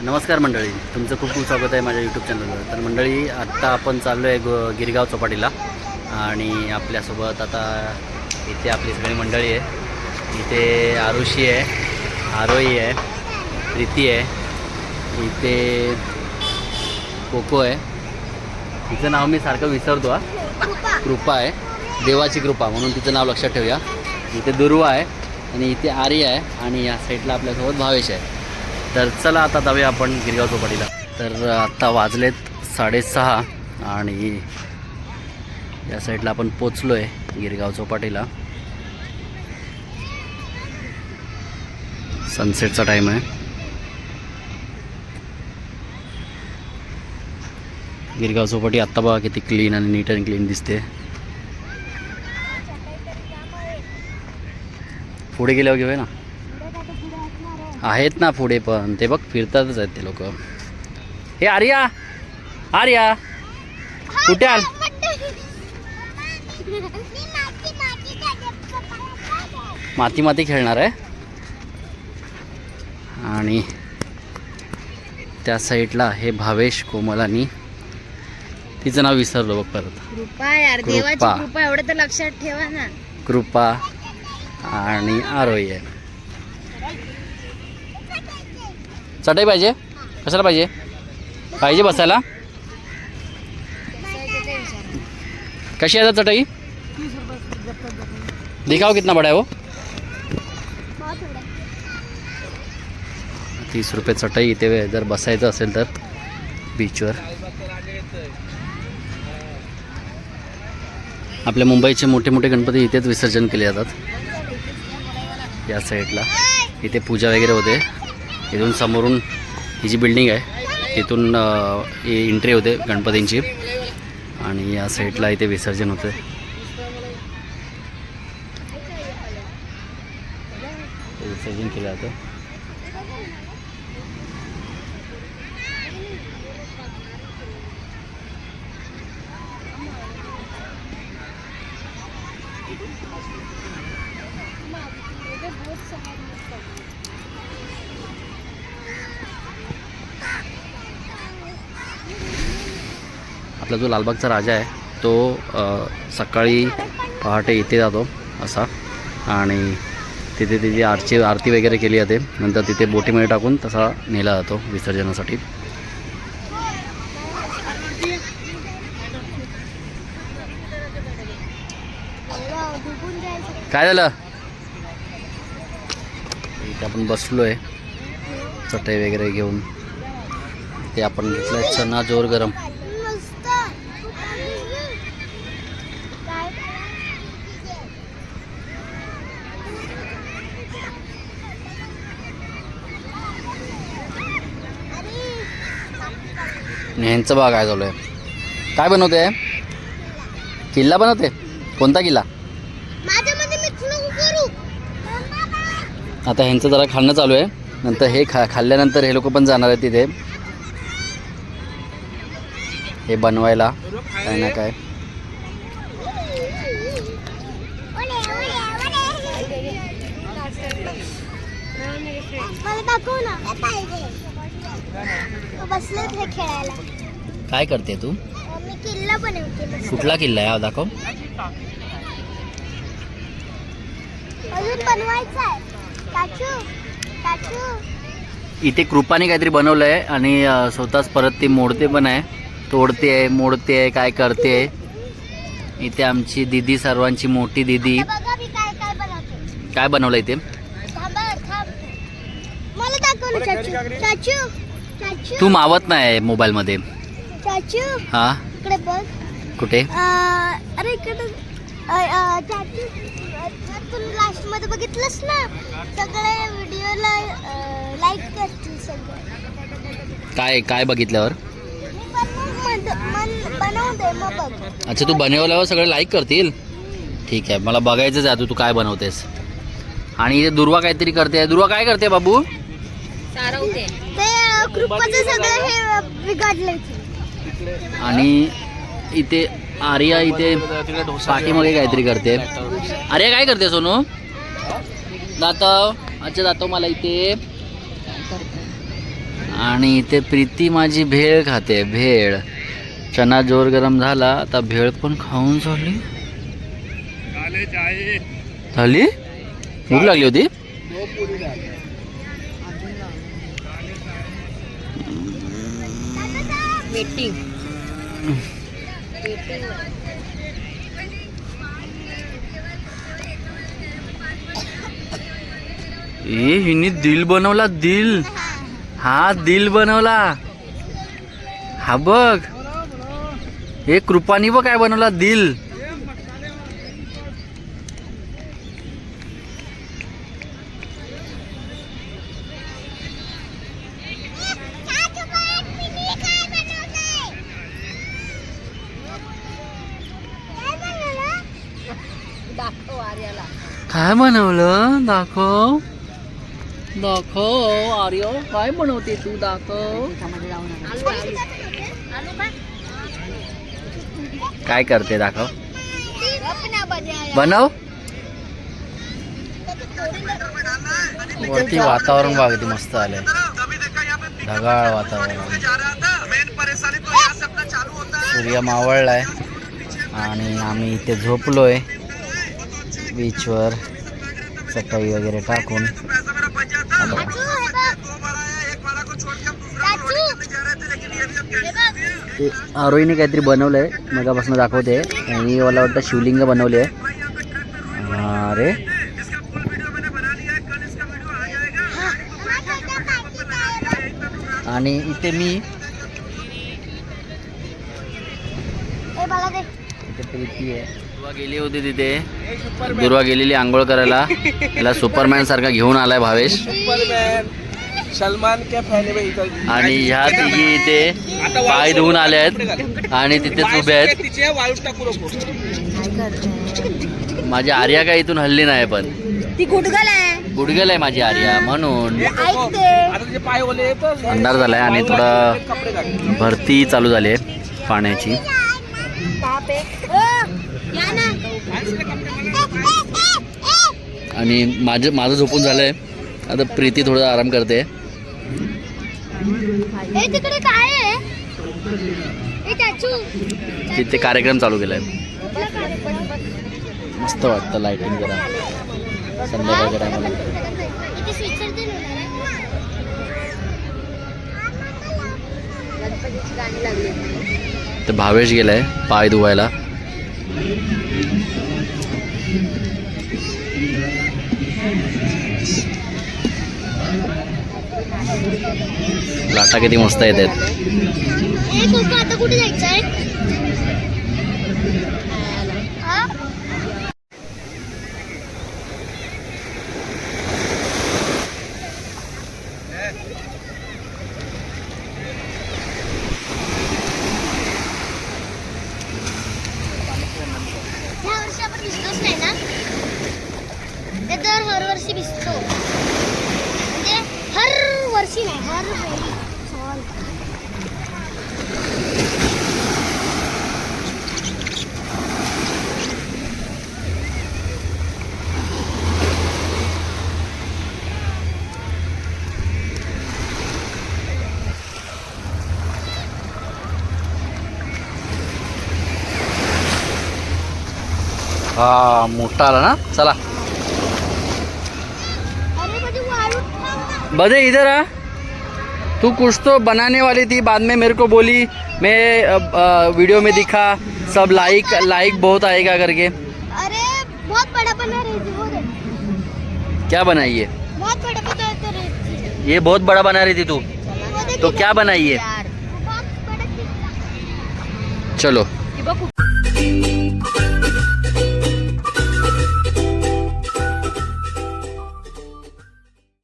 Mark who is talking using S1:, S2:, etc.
S1: नमस्कार मंडळी. तुमचं खूप खूप स्वागत आहे माझ्या यूट्यूब चॅनलवर तर मंडळी आत्ता आपण चाललो आहे गो गिरगाव चौपाटीला. आणि आपल्यासोबत आता इथे आपली सगळी मंडळी आहे. इथे आरुषी आहे आरोही आहे प्रीती आहे इथे कोको आहे. तिचं नाव मी सारखं विसरतो हा. कृपा आहे. देवाची कृपा म्हणून तिचं नाव लक्षात ठेवूया. इथे दुर्वा आहे आणि इथे आर्य आहे. आणि या साईडला आपल्यासोबत भावेश आहे. तर चला आता जाऊया आपण गिरगाव चौपाटीला. तर आत्ता वाजलेत साडेसहा आणि या साईडला आपण पोचलो आहे गिरगाव चौपाटीला. सनसेटचा टाईम आहे. गिरगाव चौपाटी आत्ता बघा किती क्लीन आणि नीट अँड क्लीन दिसते. पुढे गेल्यावर घेऊया ना. आहेत ना पुढे पण. ते बघ फिरतातच आहेत ते लोक. हे आर्या! आर्या! कुठे आल? माती माती खेळणार आहे. आणि त्या साईडला हे भावेश कोमल आणि तिचं नाव विसरलो बघ परत.
S2: कृपा यार देवाची
S1: कृपा.
S2: कृपा एवढं तर लक्षात ठेवा ना.
S1: कृपा आणि आरोही आहे. चटई पाहिजे? कशाला पाहिजे? पाहिजे बसायला? कशी आहे चटई? दिखाओ कितना बड़ा है? वो हो? तीस रुपये चटई इथे जर बसायचं असेल तर बीचवर आपल्या मुंबईचे मोठे मोठे गणपती इथेच विसर्जन केले जातात. या साईडला इथे पूजा वगैरे होते. इथून समोरून ही जी बिल्डिंग आहे तिथून एंट्री होते गणपतींची. आणि या साईडला इथे विसर्जन होते. ते विसर्जन केलं जातं आपला जो लालबागचा राजा आहे तो सकाळी पहाटे इथे जातो असा. आणि तिथे तिथे आरची आरती वगैरे केली जाते. नंतर तिथे बोटीमध्ये टाकून तसा नेला जातो विसर्जनासाठी. काय झालं? इथे आपण बसलो आहे चटई वगैरे घेऊन. ते आपण घेतलं चना जोर गरम. आणि ह्यांचं बघा काय चालू आहे. काय बनवते? किल्ला बनवते? कोणता किल्ला? आता ह्यांचं जरा खाणं चालू आहे. नंतर हे खा खाल्ल्यानंतर हे लोक पण जाणार आहेत तिथे. हे बनवायला काय ना काय.
S3: मला दाखव ना. पाहिजे बसलेत हे खेळायला.
S1: काय करते तू?
S3: मी किल्ला बनवते.
S1: कुठला किल्ला आहे? हा दाखव.
S3: अजून बनवायचा आहे. काचू काचू.
S1: इथे कृपाने काहीतरी बनवलं आहे आणि अ, स्वतःच परत ती मोडते पण आहे. तोडते आहे मोडते आहे काय करते? आहे इथे आमची दिदी सर्वांची मोठी दिदी.
S3: आता बघा मी काय काय बनवते.
S1: काय बनवलं इथे
S3: थांबा थांब. मला दाखव ना चाचू. चाचू चाचू.
S1: तू मावत नाही मोबाईलमध्ये.
S3: चाचू?
S1: हा? कुठे?
S3: अरे तू लास्टमध्ये बघितलंस ना? सगळे व्हिडिओला लाईक करतील सगळे.
S1: काय काय बघितल्यावर? अच्छा तू बनवल्यावर सगळे लाईक करतील? ठीक आहे मला बघायचंच आहे तू तू काय बनवतेस. आणि इथे दुर्वा काहीतरी करते. दुर्वा काय करते बाबू?
S2: सारवते
S3: ते अं, कृपाचं सगळं हे अं, बिघडलंय.
S1: आणि इथे आर्या इथे पाठीमागे काहीतरी करते. आर्या काय करते सोनू? दातव. अच्छा दातव मला इथे. आणि इथे प्रीती माझी भेळ खाते भेळ. चना जोर गरम झाला आता भेळ पण खाऊन झाली. झाली भूक लागली होती?
S2: वेटिंग
S1: ए हिने दिल बनवला दिल. हा दिल बनवला. हा बघ. हे कृपानी बघ काय बनवला दिल
S2: दाखव आर्याला
S1: काय बनवलं? दाखव. दाखव आर्य. काय बनवते तू? दाखव. काय करते? दाखव. बनव. वरती वातावरण बघ मस्त आलंय. ढगाळ वातावरण. सूर्य मावळलाय. आणि आम्ही इथे झोपलोय. बीचवर चटई वगैरे टाकून. आरोहीने काहीतरी बनवलंय मगापासून दाखवते. आणि मला वाटतं शिवलिंग बनवले अरे. आणि इथे मी इथे प्रीती आहे. दुर्वा गेली होती तिथे. दुर्वा गेलेली आंघोळ करायला. त्याला सुपरमॅन सारखा घेऊन आलाय भावेश.
S4: सलमान के फॅन में इधर?
S1: आणि ह्या तिघी इथे पाय धुवून आले आहेत आणि तिथेच उभे आहेत. माझी आर्या काय इथून हल्ली नाही पण.
S2: ती गुडगल आहे.
S1: गुडगेल आहे माझी आर्या म्हणून. अंधार झालाय आणि थोडा भरती चालू झाली आहे पाण्याची. आणि माझं माझं झोपून झालंय. आता प्रीती थोडा आराम करते.
S3: तिकडे काय आहे? चाचू.
S1: तिथे कार्यक्रम चालू केलाय. मस्त वाटतं लाइटिंग जरा. संध्याकाळ जरा तर भावेश गेलाय पाय धुवायला. लाटा किती मस्त येत आहेत.
S3: हा
S1: मोठा आला ना? चला। बधे इधर आ। तू कुछ तो बनाने वाली थी बाद में मेरे को बोली मैं अ, वीडियो में दिखा सब लाइक लाइक बहुत आएगा करके।
S3: अरे बहुत बड़ा बना रही थी वो
S1: क्या बनाई है?
S3: बहुत बड़ा बना रही थी।
S1: ये बहुत बड़ा बना रही थी तू। तो क्या बनाई है? चलो।